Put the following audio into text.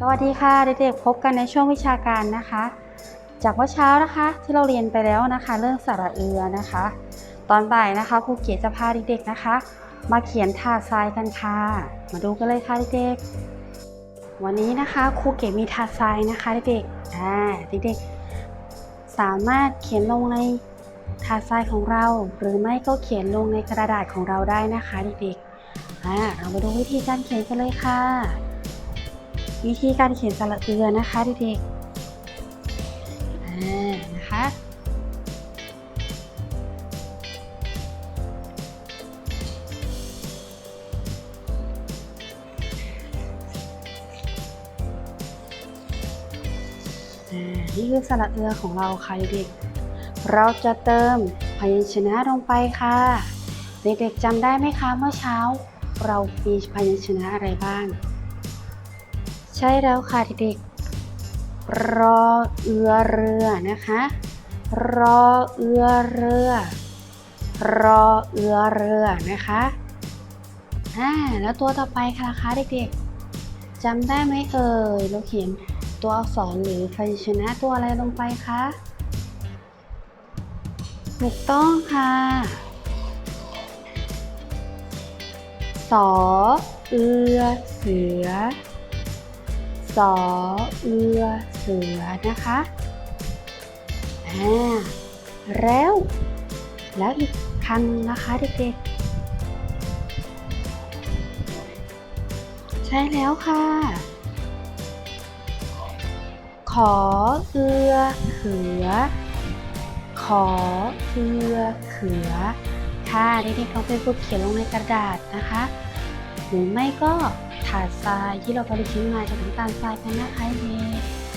สวัสดีค่ะเด็กๆพบกันในช่วงวิชาการนะคะ จากเมื่อเช้านะคะที่เราเรียนไปแล้วนะคะ เรื่องสระเอือนะคะ ตอนบ่ายนะคะครูเกียรจะพาเด็กๆนะคะ มาเขียนถาดทรายกันค่ะ มาดูกันเลยค่ะเด็กๆวันนี้นะคะครูเกียมีถาดทรายนะคะเด็กๆอ่าเด็กๆสามารถเขียนลงในถาดทรายของเรา หรือไม่ก็เขียนลงในกระดาษของเราได้นะคะเด็กๆอ่าเรามาดูวิธีการเขียนกันเลยค่ะ วิธีการเขียนสระเอือนะคะเด็กๆอ่านะคะนี่คือสระเอือของเราค่ะเด็กๆเราจะเติมพยัญชนะลงไปค่ะ เด็กๆจำได้ไหมคะเมื่อเช้า เรามีพยัญชนะอะไรบ้าง ใช่แล้วค่ะเด็กๆ รอเอือเรือนะคะ รอเอือเรือ รอเอือเรือนะคะอ่าแล้วตัวต่อไปค่ะคะเด็กๆจำได้ไหมเอ่ยเราเขียนตัวอักษรหรือพยัญชนะตัวอะไรลงไปคะถูกต้องค่ะสอเอือเสือ สอเอือเสือนะคะอ่าแล้ว แล้วอีกคำหนึ่งนะคะเด็กๆ ใช่แล้วค่ะ ขอเอือเขือ ขอเอือเขือ ค่ะเด็กๆลองไปฝึกเขียนลงในกระดาษนะคะ หรือไม่ก็ ถาดทรายที่เราไปทิ้งมาจากน้ำตาลทรายเป็นนะคะเด็ก